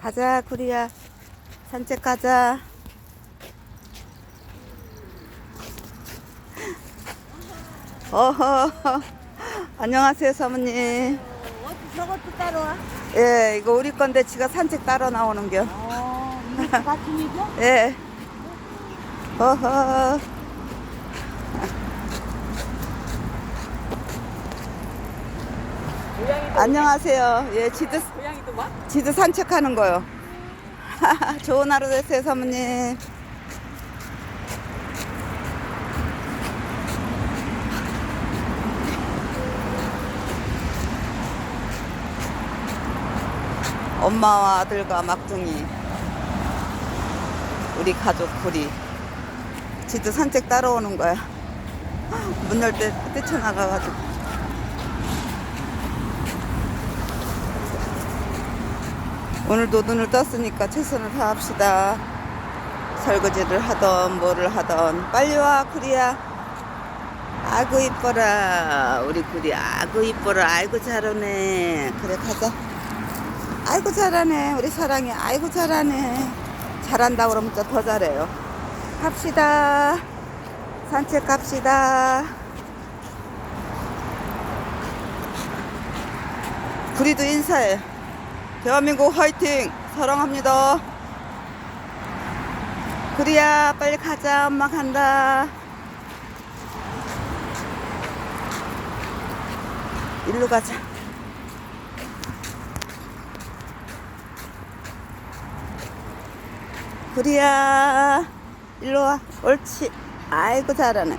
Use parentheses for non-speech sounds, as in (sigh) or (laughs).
가자, 구리야. 산책 가자. 어허. 안녕하세요, 사모님. 어, 저것도 따라와? 예, 이거 우리 건데 지가 산책 따라 나오는겨. 어, 이거 같은 이죠? (laughs) 예. 어허. 고양이도, 안녕하세요. 예, 지드, 고양이 도 막? 지드 산책하는 거요. (laughs) 좋은 하루 되세요, 사모님. 엄마와 아들과 막둥이. 우리 가족 둘이. 지드 산책 따라오는 거야. (laughs) 문 열 때 뛰쳐나가가지고. 오늘도 눈을 떴으니까 최선을 다합시다. 설거지를 하던 뭐를 하던. 빨리 와 구리야. 아구 이뻐라. 우리 구리 아구 이뻐라. 아이고 잘하네. 그래 가자. 아이고 잘하네. 우리 사랑이 아이고 잘하네. 잘한다 그러면 또더 잘해요. 갑시다. 산책 갑시다. 구리도 인사해 대한민국 화이팅! 사랑합니다. 구리야, 빨리 가자. 엄마 간다. 일로 가자. 구리야, 일로 와. 옳지. 아이고, 잘하네.